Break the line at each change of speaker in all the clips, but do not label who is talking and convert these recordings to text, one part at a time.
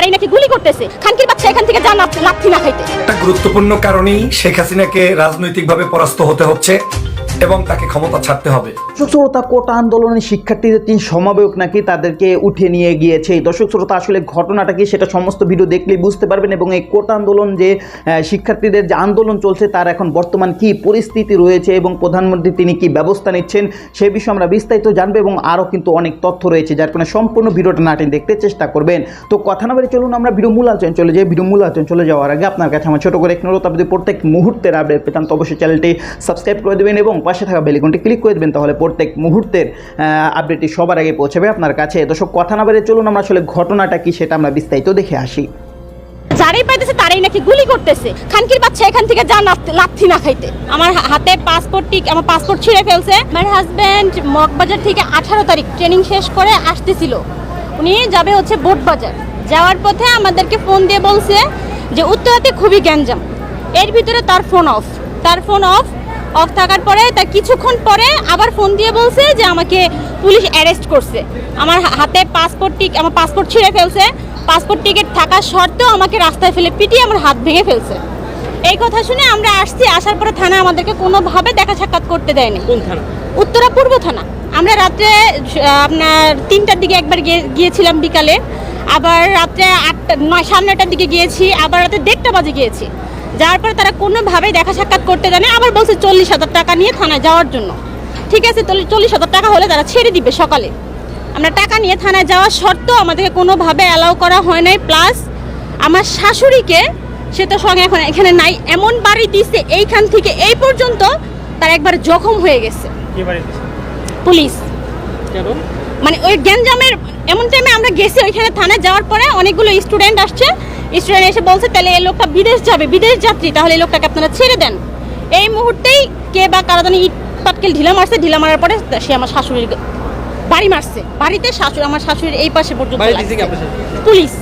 তারাই নাকি গুলি করতেছে। খানকির বাচ্চা এখান থেকে যা লাথ- না খাইতে।
একটা গুরুত্বপূর্ণ কারণেই শেখ হাসিনাকে রাজনৈতিকভাবে পরাস্ত হতে হচ্ছে। এবং তাকে ক্ষমতা ছাড়তে হবে।
দর্শক, শ্রোতা, কোটা আন্দোলনের শিক্ষার্থীদের তিন সমাবেয়ক নাকি তাদেরকে উঠে নিয়ে গিয়েছে। এই দর্শক, শ্রোতা, আসলে ঘটনাটা কি সেটা সমস্ত ভিডিও দেখলেই বুঝতে পারবেন এবং এই কোটা আন্দোলন যে শিক্ষার্থীদের যে আন্দোলন চলছে তার এখন বর্তমান কি পরিস্থিতি রয়েছে এবং প্রধানমন্ত্রী তিনি কি ব্যবস্থা নিচ্ছেন সে বিষয়ে আমরা বিস্তারিত জানব এবং আরও কিন্তু অনেক তথ্য রয়েছে যার কারণে সম্পূর্ণ ভিডিওটা নাটেন দেখতে চেষ্টা করবেন। তো কথা না বলে চলুন, আমরা ভিডিও মূল চলে যাই। ভিডিও মূল চলে যাওয়ার আগে আপনার কাছে আমার ছোটো করে এক অনুরোধ। আপনি প্রত্যেক মুহূর্তের আপডেট পেতাম তো অবশ্যই চ্যানেলটি সাবস্ক্রাইব করে দেবেন এবং পাশে থাকা বেলিকনটি ক্লিক করে দেবেন, তাহলে প্রত্যেক মুহূর্তের আপডেটটি সবার আগে পৌঁছাবে আপনার কাছে। দর্শক, কথা না বেড়ে চলুন, আমরা আসলে ঘটনাটা কি সেটা আমরা বিস্তারিত দেখে আসি।
যারাই পাইতেছে তারাই নাকি গুলি করতেছে। খানকির বাচ্চা এখান থেকে যা লাথ- না খাইতে। আমার হাতে পাসপোর্ট আমার পাসপোর্ট ছিঁড়ে ফেলছে। আমার হাজব্যান্ড মগবাজার থেকে আঠারো তারিখ ট্রেনিং শেষ করে আসতেছিল। উনি যাবে হচ্ছে বোটবাজার। যাওয়ার পথে আমাদেরকে ফোন দিয়ে বলছে যে, উত্তরাতে খুবই গ্যাঞ্জাম। এর ভিতরে তার ফোন অফ তার ফোন অফ অফ থাকার পরে তার কিছুক্ষণ পরে আবার ফোন দিয়ে বলছে যে আমাকে পুলিশ অ্যারেস্ট করছে। আমার হাতে পাসপোর্ট টিক আমার পাসপোর্ট ছিঁড়ে ফেলছে। পাসপোর্ট টিকিট থাকা সত্ত্বেও আমাকে রাস্তায় ফেলে পিটিয়ে আমার হাত ভেঙে ফেলছে। এই কথা শুনে আমরা আসছি। আসার পরে থানা আমাদেরকে কোনোভাবে দেখা সাক্ষাৎ করতে দেয়নি। উত্তরা পূর্ব থানা। আমরা রাত্রে আপনার তিনটার দিকে একবার গিয়েছিলাম বিকালে। আবার রাত্রে আটটা নয় সাড়ে নয়টার দিকে গিয়েছি। আবার রাতে দেড়টা বাজে গিয়েছি। যাওয়ার পরে তারা কোনোভাবেই দেখা সাক্ষাৎ করতে জানে আবার বলছে চল্লিশ হাজার টাকা নিয়ে থানায় যাওয়ার জন্য। ঠিক আছে চল্লিশ হাজার টাকা হলে তারা ছেড়ে দিবে সকালে। আমরা টাকা নিয়ে থানায় যাওয়ার সত্ত্বেও আমাদেরকে কোনোভাবে অ্যালাউ করা হয় নাই। প্লাস আমার শাশুড়িকে সে তো সঙ্গে এখন এখানে নাই এমন বাড়ি দিচ্ছে এইখান থেকে এই পর্যন্ত তার একবার জখম হয়ে গেছে। পুলিশ। মানে ওই গ্যাঞ্জামের এমন টাইমে আমরা গেছি ওইখানে থানায় যাওয়ার পরে অনেকগুলো স্টুডেন্ট আসছে স্টুডেন্ট এসে বলছে তাহলে এই লোকটা বিদেশ যাবে বিদেশ যাত্রী তাহলে এই লোকটাকে আপনারা ছেড়ে দেন। এই মুহূর্তেই কে বা কারা জানি ইট পাটকেল ঢিলা মারছে ঢিলা মারার পরে সে আমার শাশুড়ির বাড়ি মারছে। বাড়িতে শাশুড়ি আমার শাশুড়ির এই পাশে পর্যন্ত? পুলিশ।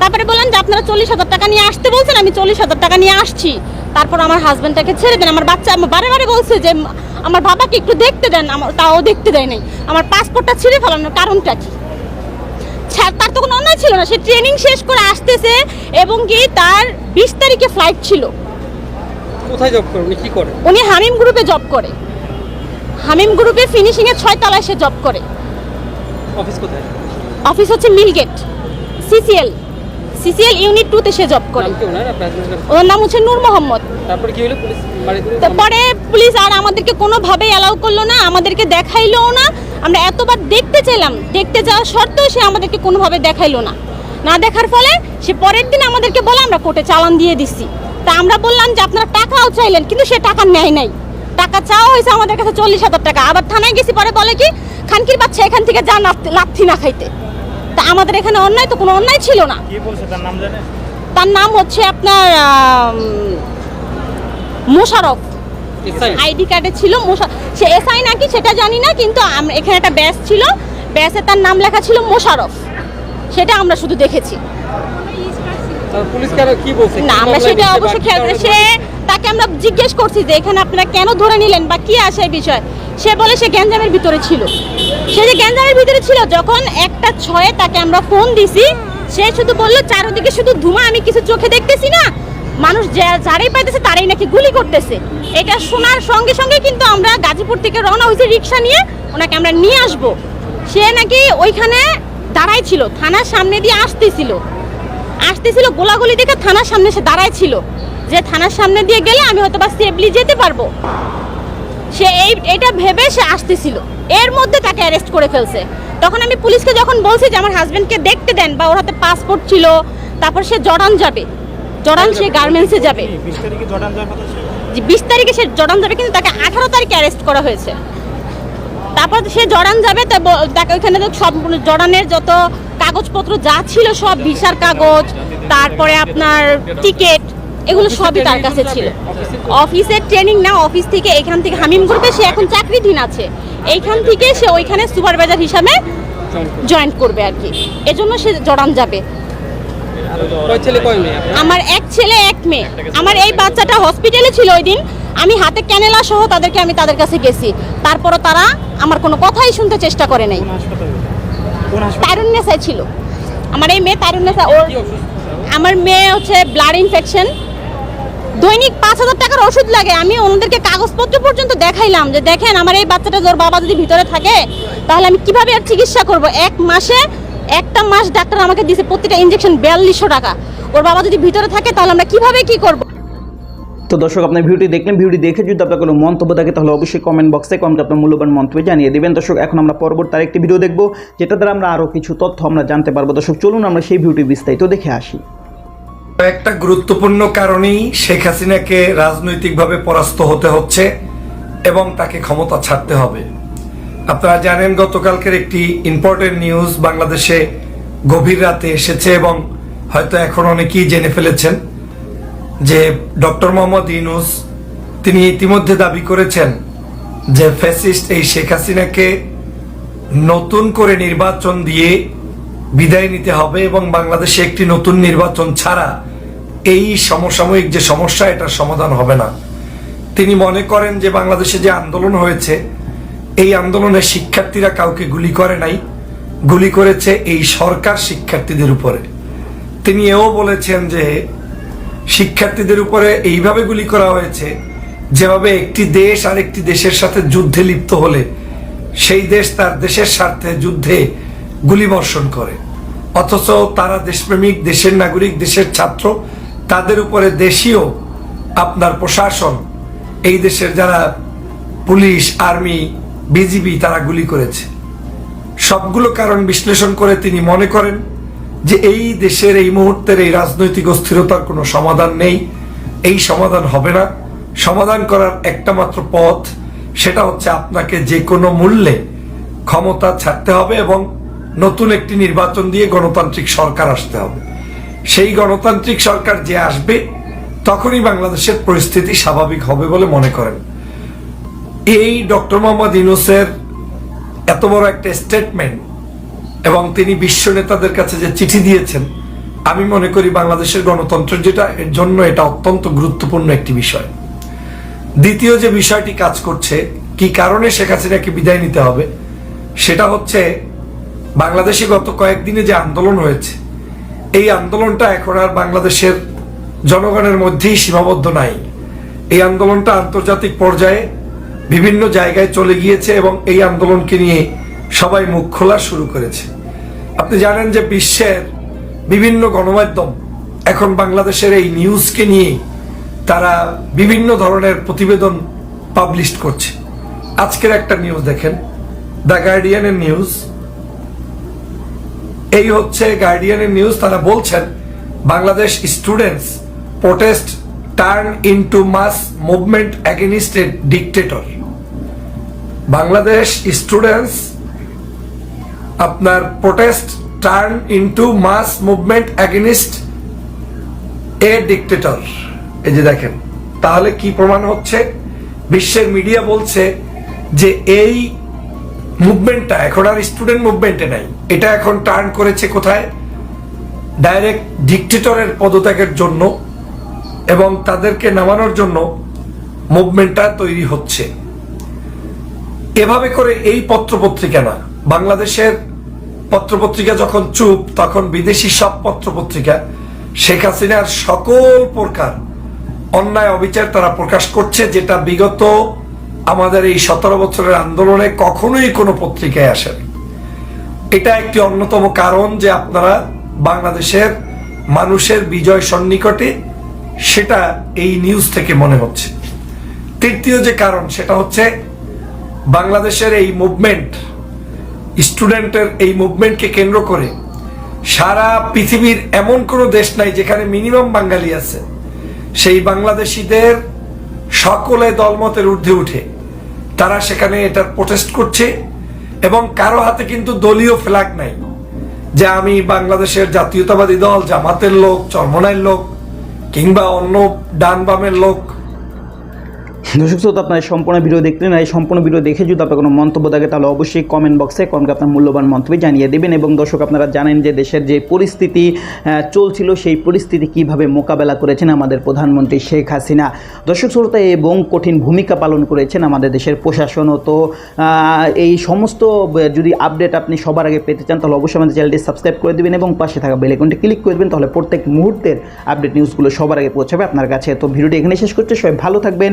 তারপরে বললাম যে আপনারা চল্লিশ হাজার টাকা নিয়ে আসতে বলছেন আমি চল্লিশ হাজার টাকা নিয়ে আসছি। তারপর আমার হাজব্যান্ডটাকে ছেড়ে দেন। আমার বাচ্চা আমার বারে বারে বলছে যে আমার বাবাকে একটু দেখতে দেন আমার তাও দেখতে দেয় নাই। আমার পাসপোর্টটা ছিঁড়ে ফেলানোর কারণটা কি? তার তো কোনো অন্যায় ছিল না। সে ট্রেনিং শেষ করে আসতেছে এবং কি তার বিশ তারিখে ফ্লাইট ছিল।
কোথায় জব করে? উনি কি করে?
উনি হামিম গ্রুপে জব করে। হামিম গ্রুপে ফিনিশিংয়ে ছয় তলায় সে জব করে।
অফিস কোথায়?
অফিস হচ্ছে mill gate CCL CCL unit টুতে সে জব করে।
এর?
ওর নাম হচ্ছে নূর মোহাম্মদ।
তারপরে কি হলো? পুলিশ
তারপরে পুলিশ আর আমাদেরকে কোনোভাবেই অ্যালাউ করল না আমাদেরকে দেখাইলোও না আমরা এতবার দেখতে চাইলাম দেখতে যাওয়া সত্ত্বেও সে আমাদেরকে কোনোভাবে দেখাইলো না। না দেখার ফলে সে পরের দিন আমাদেরকে বলে আমরা কোর্টে চালান দিয়ে দিছি। তা আমরা বললাম যে আপনারা টাকাও চাইলেন কিন্তু সে টাকা নেয় নাই। টাকা চাওয়া হয়েছে আমাদের কাছে চল্লিশ হাজার টাকা। আবার থানায় গেছি পরে বলে কি খানকির বাচ্চা এখান থেকে যা লাথ- না খাইতে। তা আমাদের এখানে অন্যায় তো কোনো অন্যায় ছিল না।
তার নাম
হচ্ছে আপনার মোশারফ আইডি কার্ডে ছিল সে এসআই নাকি সেটা জানি না কিন্তু এখানে একটা ব্যাস ছিল। ব্যাসে তার নাম লেখা ছিল মোশারফ। সেটা আমরা শুধু দেখেছি। না আমরা সেটা খেয়াল সে তাকে আমরা জিজ্ঞেস করছি যে এখানে আপনারা কেন ধরে নিলেন বা কি আসে বিষয়। সে বলে সে গ্যাঞ্জামের ভিতরে ছিল। সে যে গ্যাঞ্জামের ভিতরে ছিল যখন একটা ছয়ে তাকে আমরা ফোন দিছি সে শুধু বলল চারদিকে শুধু ধুমা আমি কিছু চোখে দেখতেছি না মানুষ যারাই পাইতেছে তারাই নাকি গুলি করতেছে। এটা শোনার সঙ্গে সঙ্গে কিন্তু আমরা গাজীপুর থেকে রওনা হয়েছি রিক্সা নিয়ে, ওনাকে আমরা নিয়ে আসব। সে নাকি ওইখানে দাঁড়াই ছিল, থানার সামনে দিয়ে আসতেছিল। আসতেছিল গোলাগুলি দেখে থানার সামনে সে দাঁড়ায় ছিল। যে থানার সামনে দিয়ে গেলে আমি হয়তো বা সেফলি যেতে পারব। সে এই এটা ভেবে সে আসতেছিল। এর মধ্যে তাকে অ্যারেস্ট করে ফেলছে। তখন আমি পুলিশকে যখন বলছি যে আমার হাজব্যান্ডকে দেখতে দেন বা ওর হাতে পাসপোর্ট ছিল, তারপর সে জর্ডান যাবে জর্ডান সে গার্মেন্টসে যাবে।
বিশ তারিখে
সে জর্ডান যাবে কিন্তু তাকে আঠারো তারিখে অ্যারেস্ট করা হয়েছে। তারপর সে জর্ডান যাবে তাকে ওইখানে তো সব জর্ডানের যত কাগজপত্র যা ছিল সব ভিসার কাগজ তারপরে আপনার টিকিট এগুলো সবই তার কাছে ছিল। অফিসের ট্রেনিং না অফিস থেকে এখান থেকে হামিম গ্রুপে সে এখন চাকরিধীন আছে। এইখান থেকে সে ওইখানে সুপারভাইজার হিসাবে জয়েন করবে আর কি। এজন্য সে জর্ডান যাবে।
কয় ছেলে কয় মেয়ে
আমার এক ছেলে এক মেয়ে। আমার এই বাচ্চাটা হসপিটালে ছিল ওই দিন। আমি হাতে ক্যানেলা সহ তাদেরকে আমি তাদের কাছে গেছি। তারপরও তারা আমার কোনো কথাই শুনতে চেষ্টা করে নাই। তারুণ্যসায় ছিল। আমার এই মেয়ে তারুণ্যসা ওর আমার মেয়ে হচ্ছে ব্লাড ইনফেকশন দৈনিক পাঁচ হাজার টাকার ওষুধ লাগে। আমি ওনাদেরকে কাগজপত্র পর্যন্ত দেখাইলাম যে দেখেন আমার এই বাচ্চাটা ওর বাবা যদি ভিতরে থাকে তাহলে আমি কীভাবে আর চিকিৎসা করব? এক মাসে একটা মাস ডাক্তার আমাকে দিয়েছে প্রতিটা ইঞ্জেকশন বিয়াল্লিশশো টাকা। ওর বাবা যদি ভিতরে থাকে তাহলে আমরা কীভাবে কি করব?
তো দর্শক আপনার ভিডিওটি দেখলেন ভিডিওটি দেখে যদি আপনার কোনো মন্তব্য থাকে তাহলে অবশ্যই কমেন্ট বক্সে কমেন্ট আপনার মূল্যবান মন্তব্য জানিয়ে দেবেন। দর্শক এখন আমরা পরবর্তী আরেকটি ভিডিও দেখব যেটা দ্বারা আমরা আরও কিছু তথ্য আমরা জানতে পারব। দর্শক চলুন আমরা সেই ভিডিওটি বিস্তারিত দেখে আসি।
একটা গুরুত্বপূর্ণ কারণেই শেখ হাসিনাকে রাজনৈতিকভাবে পরাস্ত হতে হচ্ছে এবং তাকে ক্ষমতা ছাড়তে হবে। আপনারা জানেন, গতকালকের একটি ইম্পর্টেন্ট নিউজ বাংলাদেশে গভীর রাতে এসেছে এবং হয়তো এখন অনেকেই জেনে ফেলেছেন যে ডক্টর মোহাম্মদ ইউনুস তিনি ইতিমধ্যে দাবি করেছেন যে ফ্যাসিস্ট এই শেখ হাসিনাকে নতুন করে নির্বাচন দিয়ে বিদায় নিতে হবে এবং বাংলাদেশে একটি নতুন নির্বাচন ছাড়া এই সমসাময়িক যে সমস্যা, এটার সমাধান হবে না। তিনি মনে করেন যে বাংলাদেশে যে আন্দোলন হয়েছে এই আন্দোলনে শিক্ষার্থীরা কাউকে গুলি করে নাই, গুলি করেছে এই সরকার শিক্ষার্থীদের উপরে। তিনি এও বলেছেন যে শিক্ষার্থীদের উপরে এইভাবে গুলি করা হয়েছে, যেভাবে একটি দেশ আরেকটি দেশের সাথে যুদ্ধে লিপ্ত হলে সেই দেশ তার দেশের স্বার্থে যুদ্ধে গুলিবর্ষণ করে। অথচ তারা দেশপ্রেমিক, দেশের নাগরিক, দেশের ছাত্র, তাদের উপরে দেশীয় আপনার প্রশাসন, এই দেশের যারা পুলিশ, আর্মি বিজিবি তারা গুলি করেছে। সবগুলো কারণ বিশ্লেষণ করে তিনি মনে করেন যে এই দেশের এই মুহূর্তের এই রাজনৈতিক অস্থিরতার কোনো সমাধান নেই। এই সমাধান হবে না। সমাধান করার একটা মাত্র পথ, সেটা হচ্ছে আপনাকে যে কোনো মূল্যে ক্ষমতা ছাড়তে হবে এবং নতুন একটি নির্বাচন দিয়ে গণতান্ত্রিক সরকার আসতে হবে। সেই গণতান্ত্রিক সরকার যে আসবে, তখনই বাংলাদেশের পরিস্থিতি স্বাভাবিক হবে বলে মনে করেন। এই ডক্টর মোহাম্মদ ইউনুসের এত বড় একটা স্টেটমেন্ট এবং তিনি বিশ্ব নেতাদের কাছে যে চিঠি দিয়েছেন, আমি মনে করি বাংলাদেশের গণতন্ত্রের যেটা, এর জন্য এটা অত্যন্ত গুরুত্বপূর্ণ একটি বিষয়। দ্বিতীয় যে বিষয়টি কাজ করছে, কি কারণে শেখ হাসিনাকে বিদায় নিতে হবে, সেটা হচ্ছে বাংলাদেশে গত কয়েকদিনে যে আন্দোলন হয়েছে, এই আন্দোলনটা এখন আর বাংলাদেশের জনগণের মধ্যেই সীমাবদ্ধ নাই। এই আন্দোলনটা আন্তর্জাতিক পর্যায়ে বিভিন্ন জায়গায় চলে গিয়েছে এবং এই আন্দোলনকে নিয়ে সবাই মুখ খোলা শুরু করেছে। আপনি জানেন যে বিশ্বের বিভিন্ন গণমাধ্যম এখন বাংলাদেশের এই নিউজকে নিয়ে তারা বিভিন্ন ধরনের প্রতিবেদন পাবলিশ করছে। আজকের একটা নিউজ দেখেন, দ্য গার্ডিয়ানের নিউজ। এই হচ্ছে গার্ডিয়ানের নিউজ, তারা বলছেন, Bangladesh students protest turn into mass movement against a dictator. Bangladesh students আপনার protest turn into mass movement against a dictator এই যে দেখেন, তাহলে কি প্রমাণ হচ্ছে? বিশ্বের মিডিয়া বলছে যে এই মুভমেন্টটা এখন আর স্টুডেন্ট মুভমেন্টে নাই। এটা এখন টার্ন করেছে কোথায়? ডাইরেক্ট ডিকটেটরের পদত্যাগের জন্য এবং তাদেরকে নামানোর জন্য মুভমেন্টটা তৈরি হচ্ছে। এভাবে করে এই পত্রপত্রিকা না। বাংলাদেশের পত্রপত্রিকা যখন চুপ, তখন বিদেশি সব পত্রপত্রিকা, শেখ হাসিনার সকল প্রকার অন্যায় অবিচার তারা প্রকাশ করছে, যেটা বিগত আমাদের এই সতেরো বছরের আন্দোলনে কখনোই কোনো পত্রিকায় আসেনি এটা একটি অন্যতম কারণ যে আপনারা বাংলাদেশের মানুষের বিজয় সন্নিকটে সেটা এই নিউজ থেকে মনে হচ্ছে। তৃতীয় যে কারণ, সেটা হচ্ছে বাংলাদেশের এই মুভমেন্ট স্টুডেন্টের এই মুভমেন্টকে কেন্দ্র করে সারা পৃথিবীর এমন কোনো দেশ নাই যেখানে মিনিমাম বাঙালি আছে। সেই বাংলাদেশিদের সকলে দলমতের ঊর্ধ্বে উঠে। তারা সেখানে এটার প্রোটেস্ট করছে এবং কারও হাতে কিন্তু দলীয় ফ্ল্যাগ নাই যে আমি বাংলাদেশের জাতীয়তাবাদী দল, জামাতের লোক, চরমনাইয়ের লোক কিংবা অন্য ডান বামের লোক
দর্শক, শ্রোতা, আপনার সম্পূর্ণ ভিডিও দেখলেন এই সম্পূর্ণ ভিডিও দেখে যদি আপনার কোনো মন্তব্য থাকে, তাহলে অবশ্যই কমেন্ট বক্সে কমকে আপনার মূল্যবান মন্তব্য জানিয়ে দেবেন এবং দর্শক, আপনারা জানেন যে দেশের যে পরিস্থিতি চলছিল, সেই পরিস্থিতি কীভাবে মোকাবেলা করেছেন আমাদের প্রধানমন্ত্রী শেখ হাসিনা। দর্শক, শ্রোতা, এবং কঠিন ভূমিকা পালন করেছেন আমাদের দেশের প্রশাসনও তো এই সমস্ত, যদি আপডেট আপনি সবার আগে পেতে চান, তাহলে অবশ্যই আমাদের চ্যানেলটি সাবস্ক্রাইব করে দেবেন এবং পাশে থাকা বেলাইকনটি ক্লিক করে দেবেন, তাহলে প্রত্যেক মুহূর্তের আপডেট নিউজগুলো সবার আগে পৌঁছাবে আপনার কাছে। তো ভিডিওটি এখানে শেষ করছে, সবাই ভালো থাকবেন